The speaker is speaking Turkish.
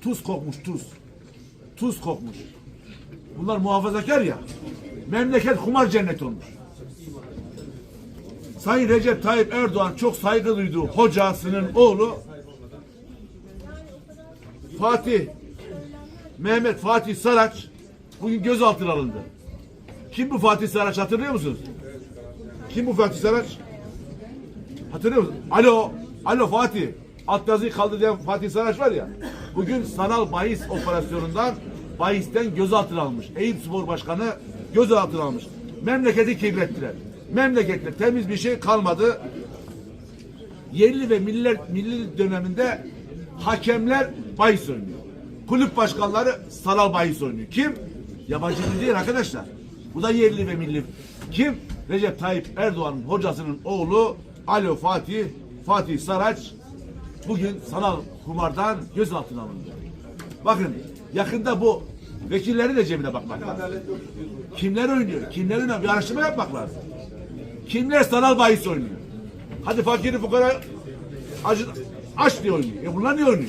tuz kokmuş tuz. Tuz kokmuş. Bunlar muhafazakar ya. Memleket kumar cenneti olmuş. Sayın Recep Tayyip Erdoğan çok saygı duyduğu hocasının oğlu Fatih Mehmet Fatih Saraç bugün gözaltına alındı. Kim bu Fatih Saraç hatırlıyor musunuz? Kim bu Fatih Saraç? Hatırlıyor musun? Alo, alo Fatih. Alt yazıyı kaldır diyen Fatih Saraç var ya. Bugün sanal bahis operasyonundan bahisten gözaltına almış. Eyüp Spor Başkanı gözaltına almış. Memleketi kirlettiler. Memlekette temiz bir şey kalmadı. Yerli ve milli, milli döneminde hakemler bahis oynuyor. Kulüp başkanları sanal bahis oynuyor. Kim? Yabancı değil arkadaşlar. Bu da yerli ve milli. Kim? Recep Tayyip Erdoğan'ın hocasının oğlu Alo Fatih, Fatih Saraç bugün sanal kumardan gözaltına alındı. Bakın yakında bu vekillerin de cebine bakmak lazım. Kimler oynuyor? Kimler oynuyor? Bir araştırma yapmak lazım. Kimler sanal bahis oynuyor? Hadi fakiri fukara aç diye oynuyor. E bunlar niye oynuyor?